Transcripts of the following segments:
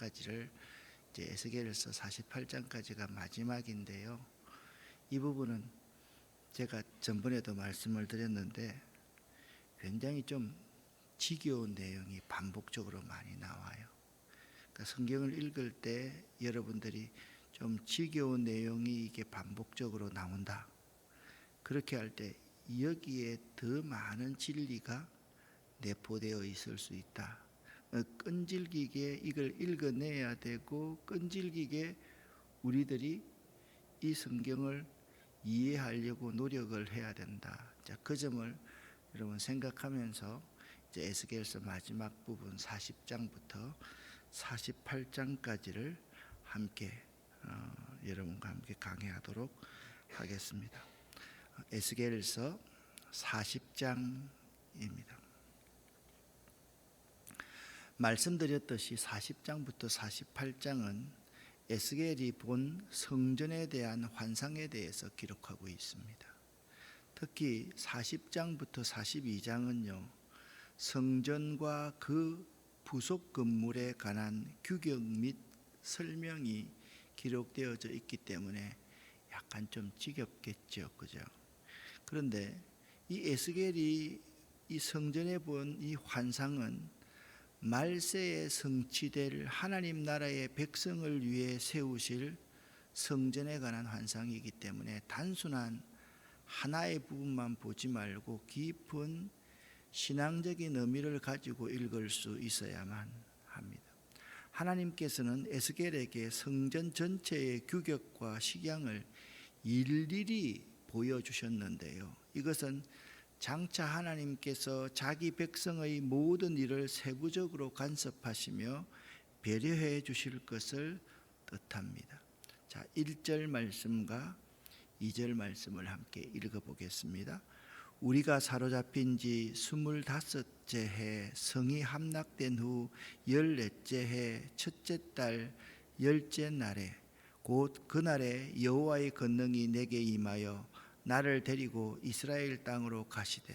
48장까지를 이제 에스겔서 48장까지가 마지막인데요. 이 부분은 제가 전번에도 말씀을 드렸는데 굉장히 좀 지겨운 내용이 반복적으로 많이 나와요. 그러니까 성경을 읽을 때 여러분들이 좀 지겨운 내용이 이게 반복적으로 나온다. 그렇게 할 때 여기에 더 많은 진리가 내포되어 있을 수 있다. 어, 끈질기게 이걸 읽어내야 되고 끈질기게 우리들이 이 성경을 이해하려고 노력을 해야 된다. 자, 그 점을 여러분 생각하면서 이제 에스겔서 마지막 부분 40장부터 48장까지를 함께 어, 여러분과 함께 강해하도록 하겠습니다. 에스겔서 40장입니다. 말씀드렸듯이 40장부터 48장은 에스겔이 본 성전에 대한 환상에 대해서 기록하고 있습니다. 특히 40장부터 42장은요. 성전과 그 부속 건물에 관한 규격 및 설명이 기록되어져 있기 때문에 약간 좀 지겹겠죠. 그죠? 그런데 이 에스겔이 이 성전에 본 이 환상은 말세에 성취될 하나님 나라의 백성을 위해 세우실 성전에 관한 환상이기 때문에 단순한 하나의 부분만 보지 말고 깊은 신앙적인 의미를 가지고 읽을 수 있어야만 합니다. 하나님께서는 에스겔에게 성전 전체의 규격과 식양을 일일이 보여주셨는데요. 이것은 장차 하나님께서 자기 백성의 모든 일을 세부적으로 간섭하시며 배려해 주실 것을 뜻합니다. 자, 1절 말씀과 2절 말씀을 함께 읽어 보겠습니다. 우리가 사로잡힌 지 스물다섯째 해 성이 함락된 후 열넷째 해 첫째 달 열째 날에 곧 그날에 여호와의 권능이 내게 임하여 나를 데리고 이스라엘 땅으로 가시되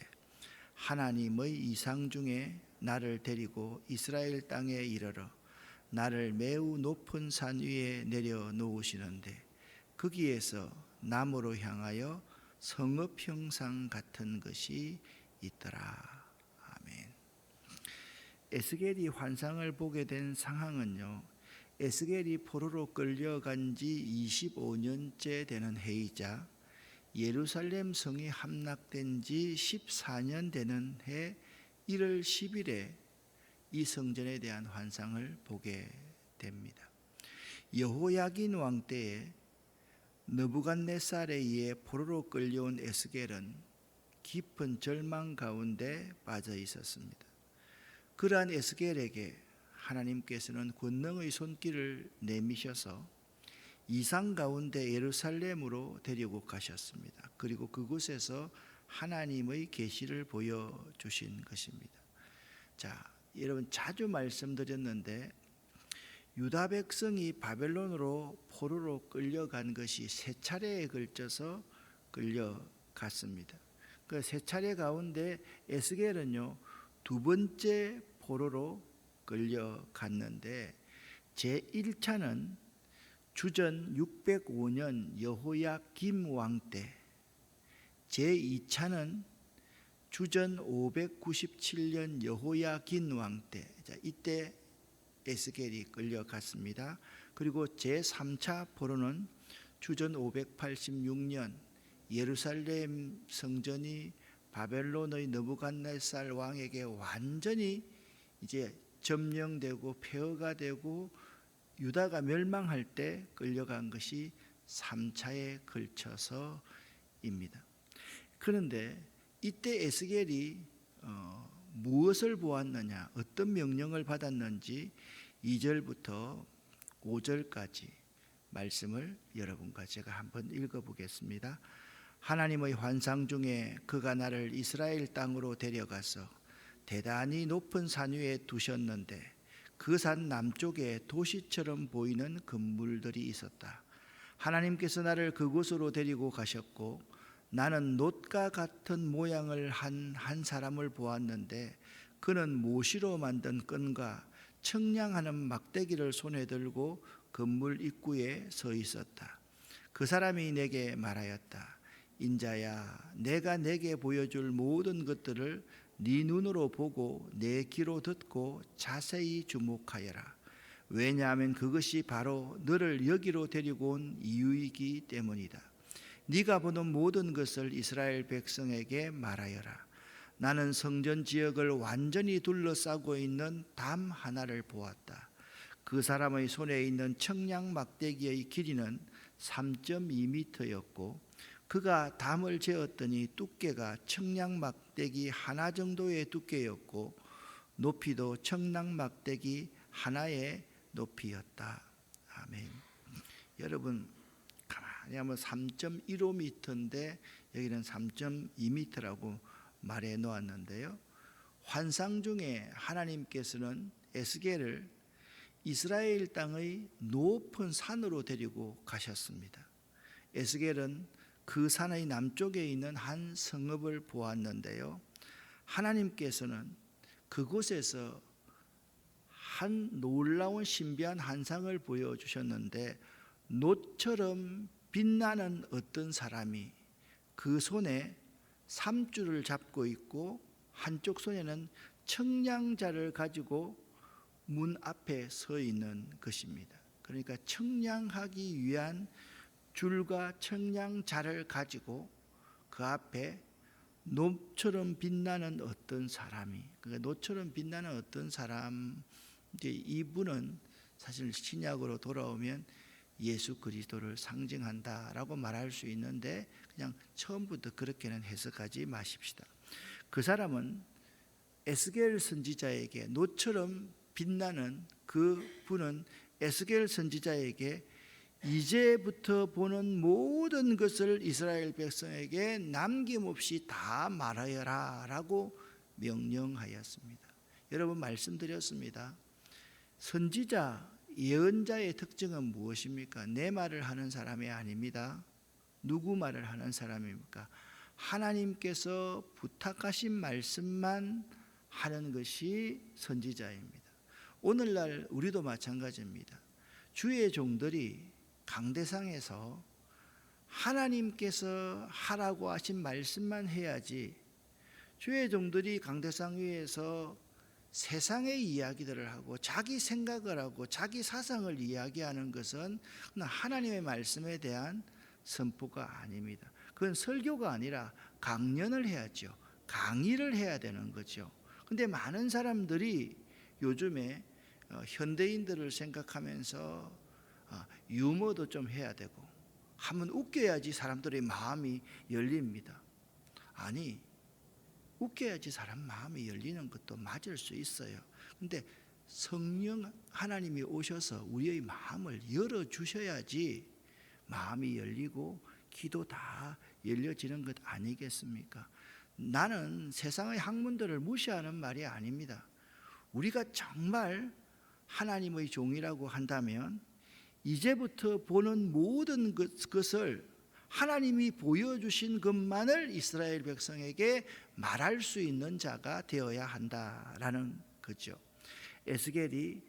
하나님의 이상 중에 나를 데리고 이스라엘 땅에 이르러 나를 매우 높은 산 위에 내려 놓으시는데 거기에서 남으로 향하여 성읍 형상 같은 것이 있더라. 아멘. 에스겔이 환상을 보게 된 상황은요. 에스겔이 포로로 끌려간 지 25년째 되는 해이자 예루살렘 성이 함락된 지 14년 되는 해 1월 10일에 이 성전에 대한 환상을 보게 됩니다. 여호야긴 왕 때에 느부갓네살에 의해 포로로 끌려온 에스겔은 깊은 절망 가운데 빠져 있었습니다. 그러한 에스겔에게 하나님께서는 권능의 손길을 내미셔서 이상 가운데 예루살렘으로 데리고 가셨습니다. 그리고 그곳에서 하나님의 계시를 보여 주신 것입니다. 자, 여러분 자주 말씀드렸는데 유다 백성이 바벨론으로 포로로 끌려간 것이 세 차례에 걸쳐서 끌려갔습니다. 그 세 차례 가운데 에스겔은요 두 번째 포로로 끌려갔는데 제 1차는 주전 605년 여호야 김왕 때, 제 2차는 주전 597년 여호야 긴왕 때, 자, 이때 에스겔이 끌려갔습니다. 그리고 제 3차 포로는 주전 586년 예루살렘 성전이 바벨론의 느부갓네살 왕에게 완전히 이제 점령되고 폐허가 되고 유다가 멸망할 때 끌려간 것이 3차에 걸쳐서입니다. 그런데 이때 에스겔이 어, 무엇을 보았느냐, 어떤 명령을 받았는지 2절부터 5절까지 말씀을 여러분과 제가 한번 읽어보겠습니다. 하나님의 환상 중에 그가 나를 이스라엘 땅으로 데려가서 대단히 높은 산 위에 두셨는데 그 산 남쪽에 도시처럼 보이는 건물들이 있었다. 하나님께서 나를 그곳으로 데리고 가셨고 나는 놋과 같은 모양을 한 한 사람을 보았는데 그는 모시로 만든 끈과 청량하는 막대기를 손에 들고 건물 입구에 서 있었다. 그 사람이 내게 말하였다. 인자야, 내가 내게 보여줄 모든 것들을 네 눈으로 보고 내 귀로 듣고 자세히 주목하여라. 왜냐하면 그것이 바로 너를 여기로 데리고 온 이유이기 때문이다. 네가 보는 모든 것을 이스라엘 백성에게 말하여라. 나는 성전 지역을 완전히 둘러싸고 있는 담 하나를 보았다. 그 사람의 손에 있는 청량 막대기의 길이는 3.2미터였고 그가 담을 재었더니 두께가 청량 막대기 하나 정도의 두께였고 높이도 청량 막대기 하나의 높이였다. 아멘. 여러분 가만히 하면 3.15m인데 여기는 3.2m라고 말해 놓았는데요. 환상 중에 하나님께서는 에스겔을 이스라엘 땅의 높은 산으로 데리고 가셨습니다. 에스겔은 그 산의 남쪽에 있는 한 성읍을 보았는데요. 하나님께서는 그곳에서 한 놀라운 신비한 한상을 보여주셨는데 노처럼 빛나는 어떤 사람이 그 손에 삼줄을 잡고 있고 한쪽 손에는 청량자를 가지고 문 앞에 서 있는 것입니다. 그러니까 청량하기 위한 줄과 청량자를 가지고 그 앞에 노처럼 빛나는 어떤 사람이 그러니까 노처럼 빛나는 어떤 사람 이제 이분은 사실 신약으로 돌아오면 예수 그리스도를 상징한다라고 말할 수 있는데 그냥 처음부터 그렇게는 해석하지 마십시다. 그 사람은 에스겔 선지자에게 노처럼 빛나는 그 분은 에스겔 선지자에게 이제부터 보는 모든 것을 이스라엘 백성에게 남김없이 다 말하여라 라고 명령하였습니다. 여러분 말씀드렸습니다. 선지자 예언자의 특징은 무엇입니까? 내 말을 하는 사람이 아닙니다. 누구 말을 하는 사람입니까? 하나님께서 부탁하신 말씀만 하는 것이 선지자입니다. 오늘날 우리도 마찬가지입니다. 주의 종들이 강대상에서 하나님께서 하라고 하신 말씀만 해야지 주의 종들이 강대상 위에서 세상의 이야기들을 하고 자기 생각을 하고 자기 사상을 이야기하는 것은 하나님의 말씀에 대한 선포가 아닙니다. 그건 설교가 아니라 강연을 해야죠. 강의를 해야 되는 거죠. 근데 많은 사람들이 요즘에 어, 현대인들을 생각하면서 어, 유머도 좀 해야 되고 한번 웃겨야지 사람들의 마음이 열립니다. 아니 웃겨야지 사람 마음이 열리는 것도 맞을 수 있어요. 근데 성령 하나님이 오셔서 우리의 마음을 열어 주셔야지 마음이 열리고 기도 다 열려지는 것 아니겠습니까? 나는 세상의 학문들을 무시하는 말이 아닙니다. 우리가 정말 하나님의 종이라고 한다면 이제부터 보는 모든 것을 하나님이 보여주신 것만을 이스라엘 백성에게 말할 수 있는 자가 되어야 한다라는 거죠. 에스겔이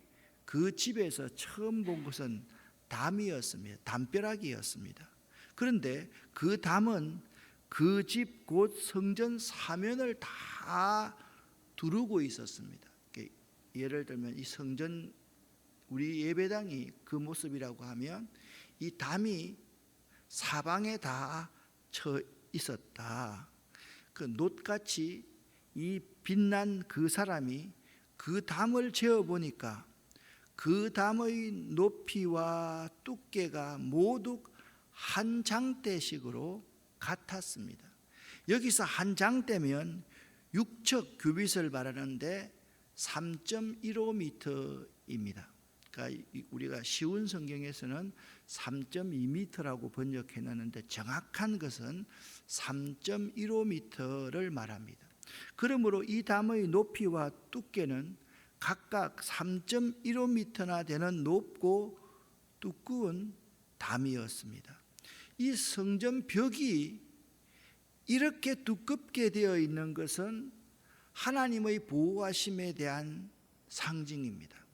그 집에서 처음 본 것은 담이었습니다. 담벼락이었습니다. 그런데 그 담은 그 집 곧 성전 사면을 다 두르고 있었습니다. 예를 들면 이 성전 우리 예배당이 그 모습이라고 하면 이 담이 사방에 다 쳐 있었다. 그 놋같이 이 빛난 그 사람이 그 담을 재어 보니까 그 담의 높이와 두께가 모두 한 장대식으로 같았습니다. 여기서 한 장대면 6척 규빗을 말하는데 3.15m입니다. 그러니까 우리가 쉬운 성경에서는 3.2m라고 번역해 놨는데 정확한 것은 3.15m를 말합니다. 그러므로 이 담의 높이와 두께는 각각 3.15m나 되는 높고 두꺼운 담이었습니다. 이 성전 벽이 이렇게 두껍게 되어 있는 것은 하나님의 보호하심에 대한 상징입니다.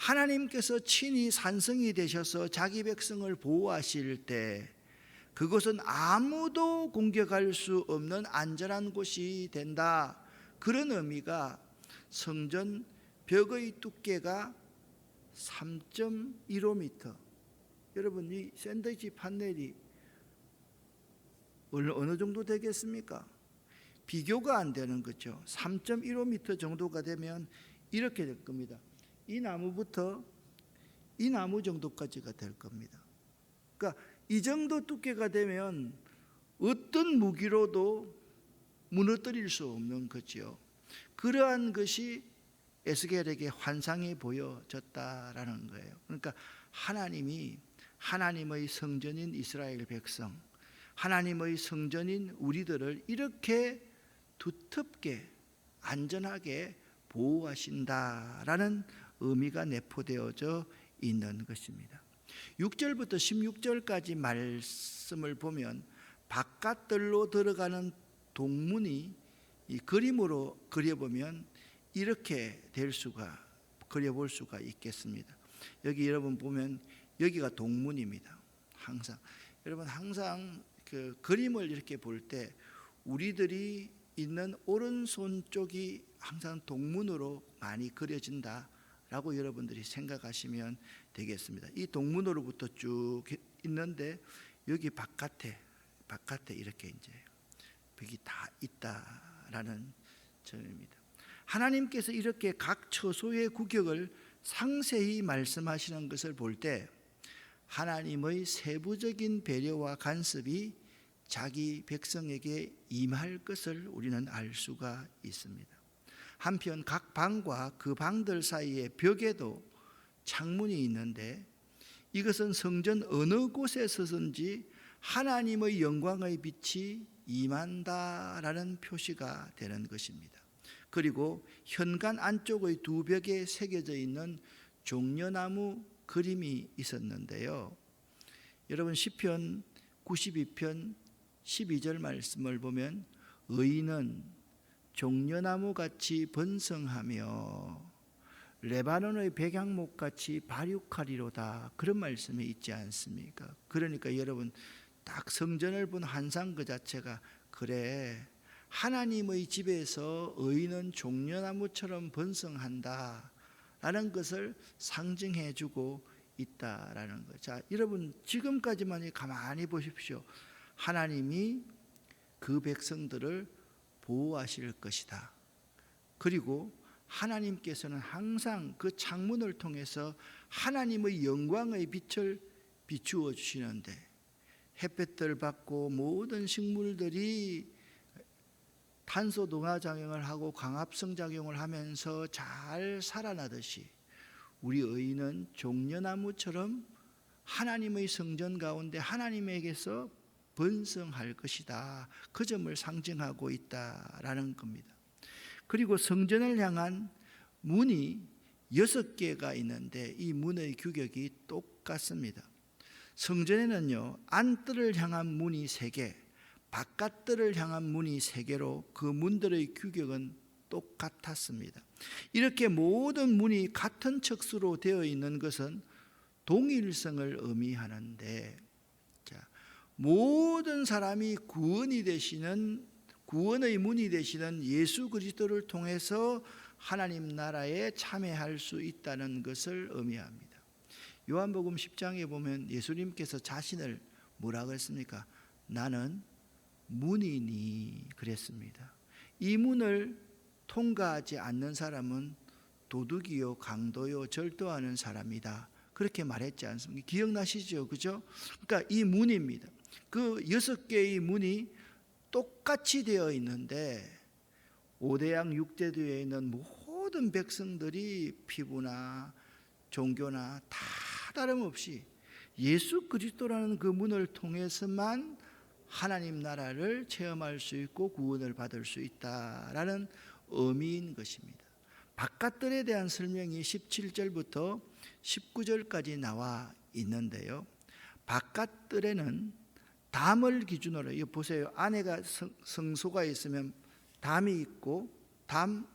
하나님께서 친히 산성이 되셔서 자기 백성을 보호하실 때 그것은 아무도 공격할 수 없는 안전한 곳이 된다. 그런 의미가 성전 벽의 두께가 3.15m. 여러분 이 샌드위치 판넬이 어느, 정도 되겠습니까? 비교가 안 되는 거죠. 3.15m 정도가 되면 이렇게 될 겁니다. 이 나무부터 이 나무 정도까지가 될 겁니다. 그러니까 이 정도 두께가 되면 어떤 무기로도 무너뜨릴 수 없는 거지요. 그러한 것이 에스겔에게 환상이 보여졌다라는 거예요. 그러니까 하나님이 하나님의 성전인 이스라엘 백성, 하나님의 성전인 우리들을 이렇게 두텁게 안전하게 보호하신다라는 의미가 내포되어져 있는 것입니다. 6절부터 16절까지 말씀을 보면 바깥들로 들어가는 동문이 이 그림으로 그려보면 이렇게 될 수가 그려볼 수가 있겠습니다. 여기 여러분 보면 여기가 동문입니다. 항상 여러분 항상 그 그림을 이렇게 볼 때 우리들이 있는 오른손 쪽이 항상 동문으로 많이 그려진다 라고 여러분들이 생각하시면 되겠습니다. 이 동문으로부터 쭉 있는데 여기 바깥에 바깥에 이렇게 이제 벽이 다 있다라는 점입니다. 하나님께서 이렇게 각 처소의 구격을 상세히 말씀하시는 것을 볼 때 하나님의 세부적인 배려와 간섭이 자기 백성에게 임할 것을 우리는 알 수가 있습니다. 한편 각 방과 그 방들 사이의 벽에도 창문이 있는데 이것은 성전 어느 곳에 서든지 하나님의 영광의 빛이 임한다라는 표시가 되는 것입니다. 그리고 현관 안쪽의 두 벽에 새겨져 있는 종려나무 그림이 있었는데요. 여러분 시편 92편 12절 말씀을 보면 의인은 종려나무 같이 번성하며 레바논의 백양목 같이 발육하리로다 그런 말씀이 있지 않습니까? 그러니까 여러분 딱 성전을 본 환상 그 자체가 그래 하나님의 집에서 의인은 종려나무처럼 번성한다 라는 것을 상징해 주고 있다라는 것. 자, 여러분 지금까지만 가만히 보십시오. 하나님이 그 백성들을 보호하실 것이다. 그리고 하나님께서는 항상 그 창문을 통해서 하나님의 영광의 빛을 비추어 주시는데 햇볕을 받고 모든 식물들이 탄소 동화 작용을 하고 광합성 작용을 하면서 잘 살아나듯이 우리 의인은 종려나무처럼 하나님의 성전 가운데 하나님에게서 번성할 것이다. 그 점을 상징하고 있다라는 겁니다. 그리고 성전을 향한 문이 여섯 개가 있는데 이 문의 규격이 똑같습니다. 성전에는요 안뜰을 향한 문이 세 개, 바깥들을 향한 문이 세 개로 그 문들의 규격은 똑같았습니다. 이렇게 모든 문이 같은 척수로 되어 있는 것은 동일성을 의미하는데 자, 모든 사람이 구원이 되시는 구원의 문이 되시는 예수 그리스도를 통해서 하나님 나라에 참여할 수 있다는 것을 의미합니다. 요한복음 10장에 보면 예수님께서 자신을 뭐라고 했습니까? 나는 문이니 그랬습니다. 이 문을 통과하지 않는 사람은 도둑이요 강도요 절도하는 사람이다. 그렇게 말했지 않습니까? 기억나시죠? 그죠? 그러니까 이 문입니다. 그 여섯 개의 문이 똑같이 되어 있는데 오대양 육대도에 있는 모든 백성들이 피부나 종교나 다 다름없이 예수 그리스도라는 그 문을 통해서만 하나님 나라를 체험할 수 있고 구원을 받을 수 있다라는 의미인 것입니다. 바깥들에 대한 설명이 17절부터 19절까지 나와 있는데요. 바깥들에는 담을 기준으로 이거 보세요. 안에가 성, 소가 있으면 담이 있고 담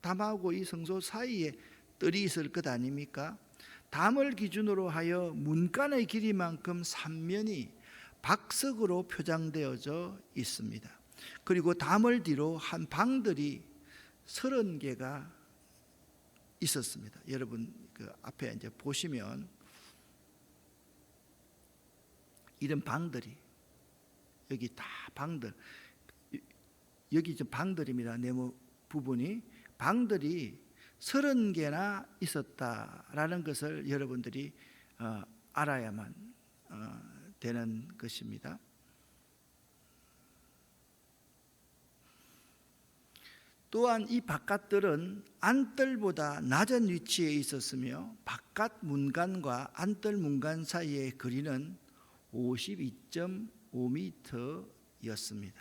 담하고 이 성소 사이에 뜰이 있을 것 아닙니까? 담을 기준으로 하여 문간의 길이만큼 삼면이 박석으로 표장되어져 있습니다. 그리고 담을 뒤로 한 방들이 서른 개가 있었습니다. 여러분 그 앞에 이제 보시면 이런 방들이 여기 다 방들 여기 좀 방들입니다. 네모 부분이 방들이 서른 개나 있었다라는 것을 여러분들이 어, 알아야만 어, 되는 것입니다. 또한 이 바깥들은 안뜰보다 낮은 위치에 있었으며 바깥 문간과 안뜰 문간 사이의 거리는 52.5m였습니다.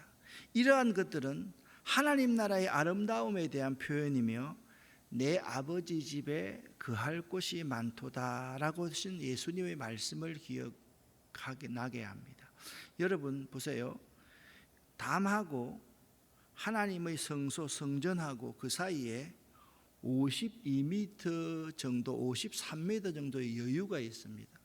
이러한 것들은 하나님 나라의 아름다움에 대한 표현이며 내 아버지 집에 그할 곳이 많도다라고 하신 예수님의 말씀을 기억하게 나게 합니다. 여러분 보세요. 담하고 하나님의 성소 성전하고 그 사이에 52m 정도, 53m 정도의 여유가 있습니다.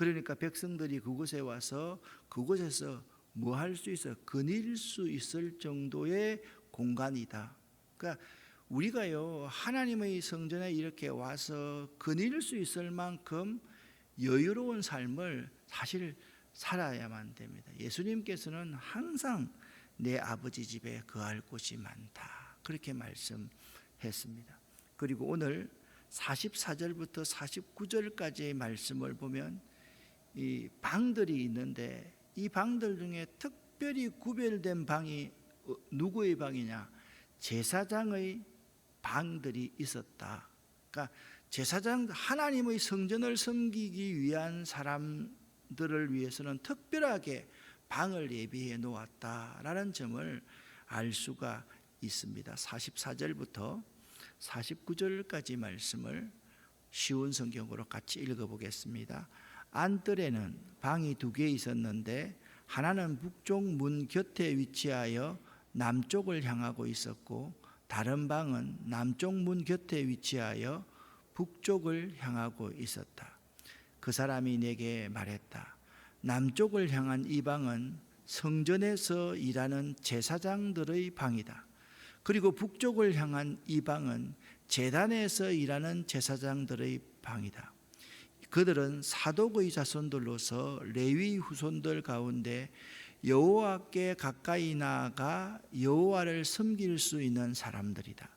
그러니까 백성들이 그곳에 와서 그곳에서 뭐 할 수 있어? 거닐 수 있을 정도의 공간이다. 그러니까 우리가요 하나님의 성전에 이렇게 와서 거닐 수 있을 만큼 여유로운 삶을 사실 살아야만 됩니다. 예수님께서는 항상 내 아버지 집에 거할 곳이 많다. 그렇게 말씀했습니다. 그리고 오늘 44절부터 49절까지의 말씀을 보면 이 방들이 있는데 이 방들 중에 특별히 구별된 방이 어, 누구의 방이냐? 제사장의 방들이 있었다. 그러니까 제사장 하나님의 성전을 섬기기 위한 사람들을 위해서는 특별하게 방을 예비해 놓았다라는 점을 알 수가 있습니다. 44절부터 49절까지 말씀을 쉬운 성경으로 같이 읽어 보겠습니다. 안뜰에는 방이 두 개 있었는데 하나는 북쪽 문 곁에 위치하여 남쪽을 향하고 있었고 다른 방은 남쪽 문 곁에 위치하여 북쪽을 향하고 있었다. 그 사람이 내게 말했다. 남쪽을 향한 이 방은 성전에서 일하는 제사장들의 방이다. 그리고 북쪽을 향한 이 방은 재단에서 일하는 제사장들의 방이다. 그들은 사독의 자손들로서 레위 후손들 가운데 여호와께 가까이 나아가 여호와를 섬길 수 있는 사람들이다.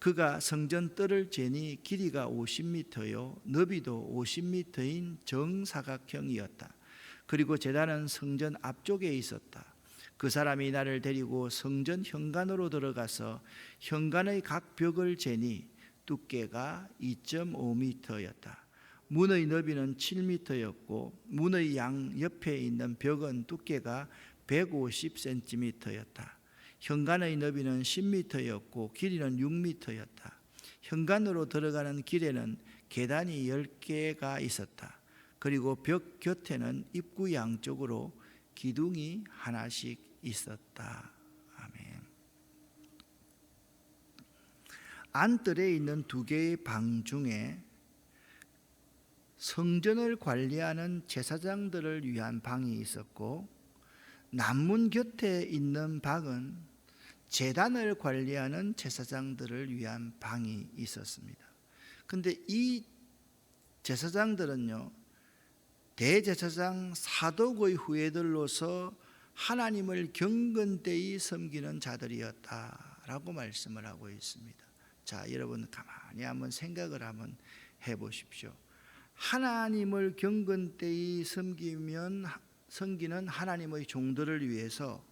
그가 성전 뜰을 재니 길이가 50m요 너비도 50m인 정사각형이었다. 그리고 제단은 성전 앞쪽에 있었다. 그 사람이 나를 데리고 성전 현관으로 들어가서 현관의 각 벽을 재니 두께가 2.5m였다. 문의 너비는 7m였고 문의 양 옆에 있는 벽은 두께가 150cm였다. 현관의 너비는 10m였고 길이는 6m였다. 현관으로 들어가는 길에는 계단이 10개가 있었다. 그리고 벽 곁에는 입구 양쪽으로 기둥이 하나씩 있었다. 아멘. 안뜰에 있는 두 개의 방 중에 성전을 관리하는 제사장들을 위한 방이 있었고 남문 곁에 있는 방은 재단을 관리하는 제사장들을 위한 방이 있었습니다. 근데 이 제사장들은요, 대제사장 사독의 후예들로서 하나님을 경건되이 섬기는 자들이었다라고 말씀을 하고 있습니다. 자, 여러분 가만히 한번 생각을 한번 해 보십시오. 하나님을 경건되이 섬기면 섬기는 하나님의 종들을 위해서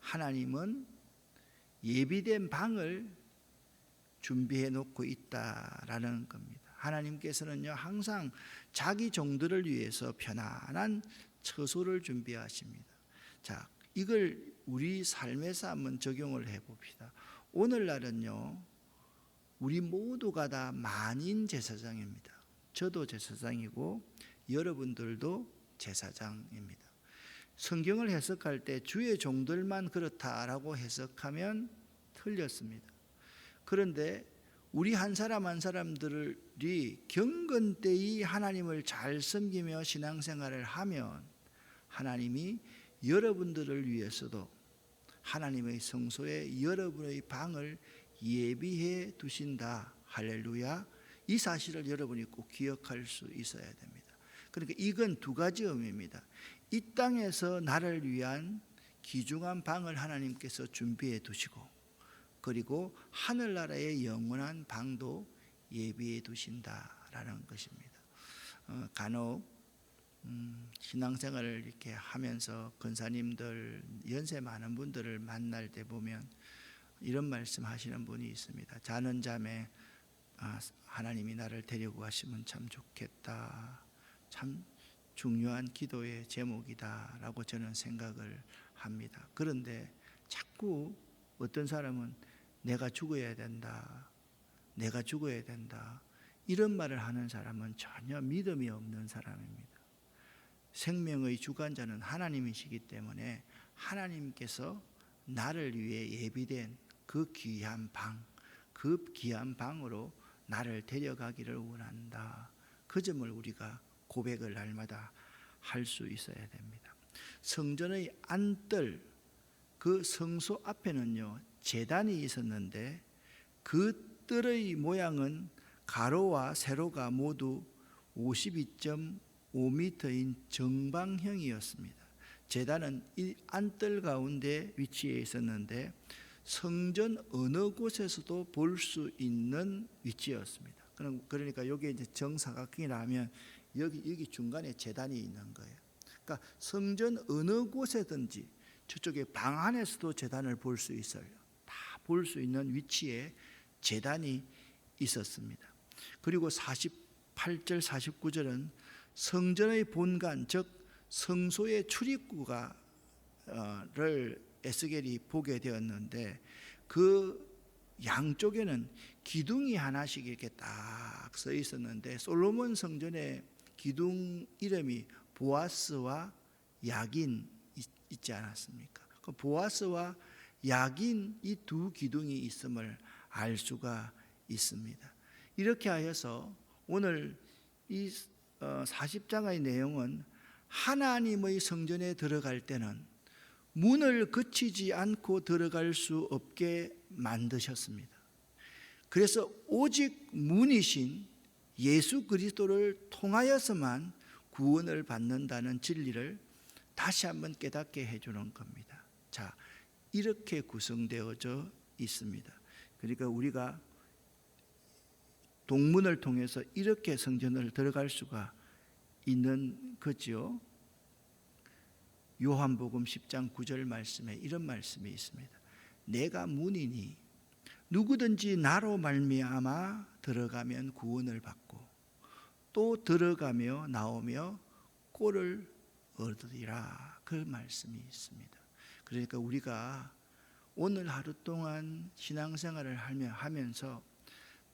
하나님은 예비된 방을 준비해 놓고 있다라는 겁니다. 하나님께서는요 항상 자기 종들을 위해서 편안한 처소를 준비하십니다. 자, 이걸 우리 삶에서 한번 적용을 해 봅시다. 오늘날은요 우리 모두가 다 만인 제사장입니다. 저도 제사장이고 여러분들도 제사장입니다. 성경을 해석할 때 주의 종들만 그렇다라고 해석하면 틀렸습니다. 그런데 우리 한 사람 한 사람들이 경건되이 하나님을 잘 섬기며 신앙생활을 하면 하나님이 여러분들을 위해서도 하나님의 성소에 여러분의 방을 예비해 두신다. 할렐루야. 이 사실을 여러분이 꼭 기억할 수 있어야 됩니다. 그러니까 이건 두 가지 의미입니다. 이 땅에서 나를 위한 귀중한 방을 하나님께서 준비해 두시고 그리고 하늘나라의 영원한 방도 예비해 두신다라는 것입니다. 어, 간혹 음, 신앙생활을 이렇게 하면서 권사님들 연세 많은 분들을 만날 때 보면 이런 말씀 하시는 분이 있습니다. 자는 잠에 아, 하나님이 나를 데리고 가시면 참 좋겠다. 참 중요한 기도의 제목이다라고 저는 생각을 합니다. 그런데 자꾸 어떤 사람은 내가 죽어야 된다. 내가 죽어야 된다. 이런 말을 하는 사람은 전혀 믿음이 없는 사람입니다. 생명의 주관자는 하나님이시기 때문에 하나님께서 나를 위해 예비된 그 귀한 방, 그 귀한 방으로 나를 데려가기를 원한다. 그 점을 우리가 고백을 날마다 할 수 있어야 됩니다. 성전의 안뜰 그 성소 앞에는요 재단이 있었는데 그 뜰의 모양은 가로와 세로가 모두 52.5m인 정방형이었습니다. 재단은 이 안뜰 가운데 위치해 있었는데 성전 어느 곳에서도 볼 수 있는 위치였습니다. 그러니까 여기 이제 정사각형이라면 여기 여기 중간에 재단이 있는 거예요. 그러니까 성전 어느 곳에든지 저쪽에 방 안에서도 재단을 볼 수 있어요. 다 볼 수 있는 위치에 재단이 있었습니다. 그리고 48절 49절은 성전의 본관 즉 성소의 출입구가를 에스겔이 보게 되었는데 그 양쪽에는 기둥이 하나씩 이렇게 딱 서 있었는데 솔로몬 성전의 기둥 이름이 보아스와 야긴 있지 않았습니까? 그 보아스와 야긴 이 두 기둥이 있음을 알 수가 있습니다. 이렇게 하여서 오늘 이 40장의 내용은 하나님의 성전에 들어갈 때는 문을 거치지 않고 들어갈 수 없게 만드셨습니다. 그래서 오직 문이신 예수 그리스도를 통하여서만 구원을 받는다는 진리를 다시 한번 깨닫게 해주는 겁니다. 자, 이렇게 구성되어져 있습니다. 그러니까 우리가 동문을 통해서 이렇게 성전을 들어갈 수가 있는 거지요. 요한복음 10장 9절 말씀에 이런 말씀이 있습니다. 내가 문이니 누구든지 나로 말미암아 들어가면 구원을 받고 또 들어가며 나오며 꼴을 얻으리라 그 말씀이 있습니다. 그러니까 우리가 오늘 하루 동안 신앙생활을 하면서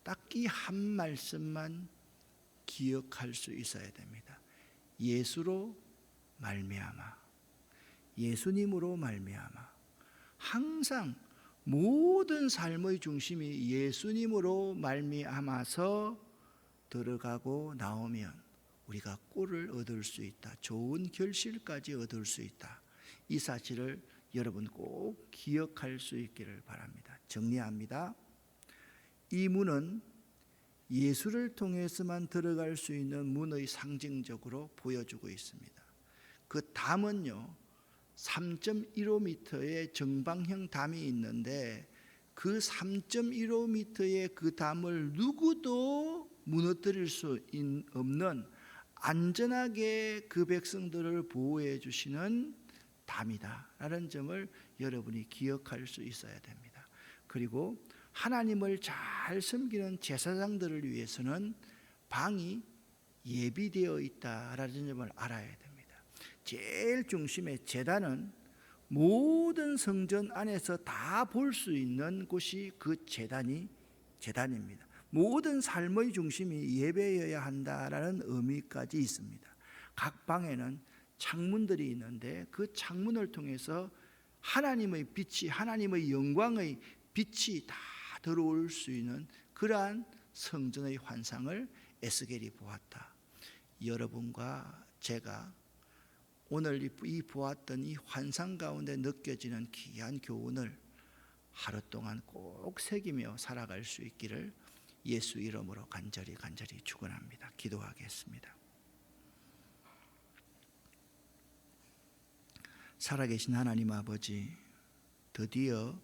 딱히 한 말씀만 기억할 수 있어야 됩니다. 예수로 말미암아 예수님으로 말미암아 항상 모든 삶의 중심이 예수님으로 말미암아서 들어가고 나오면 우리가 꼴을 얻을 수 있다. 좋은 결실까지 얻을 수 있다. 이 사실을 여러분 꼭 기억할 수 있기를 바랍니다. 정리합니다. 이 문은 예수를 통해서만 들어갈 수 있는 문의 상징적으로 보여주고 있습니다. 그 담은요, 3.15m의 정방형 담이 있는데 그 3.15m의 그 담을 누구도 무너뜨릴 수 없는 안전하게 그 백성들을 보호해 주시는 담이다라는 점을 여러분이 기억할 수 있어야 됩니다. 그리고 하나님을 잘 섬기는 제사장들을 위해서는 방이 예비되어 있다라는 점을 알아야 됩니다. 제일 중심의 제단은 모든 성전 안에서 다 볼 수 있는 곳이 그 제단이 제단입니다. 모든 삶의 중심이 예배여야 한다라는 의미까지 있습니다. 각 방에는 창문들이 있는데 그 창문을 통해서 하나님의 빛이 하나님의 영광의 빛이 다 들어올 수 있는 그 그러한 성전의 환상을 에스겔이 보았다. 여러분과 제가 오늘 이 보았던 이 환상 가운데 느껴지는 귀한 교훈을 하루 동안 꼭 새기며 살아갈 수 있기를 예수 이름으로 간절히 간절히 축원합니다. 기도하겠습니다. 살아계신 하나님 아버지 드디어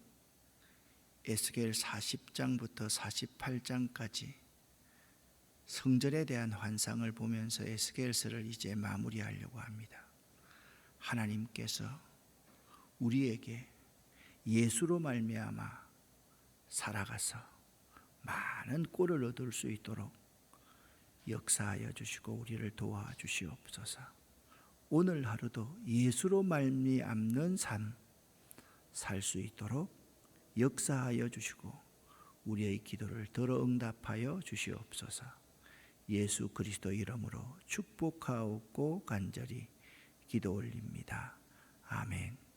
에스겔 40장부터 48장까지 성전에 대한 환상을 보면서 에스겔서를 이제 마무리하려고 합니다. 하나님께서 우리에게 예수로 말미암아 살아가서 많은 꼴을 얻을 수 있도록 역사하여 주시고 우리를 도와 주시옵소서. 오늘 하루도 예수로 말미암는 삶 살 수 있도록 역사하여 주시고 우리의 기도를 들어 응답하여 주시옵소서. 예수 그리스도 이름으로 축복하옵고 간절히 기도 올립니다. 아멘.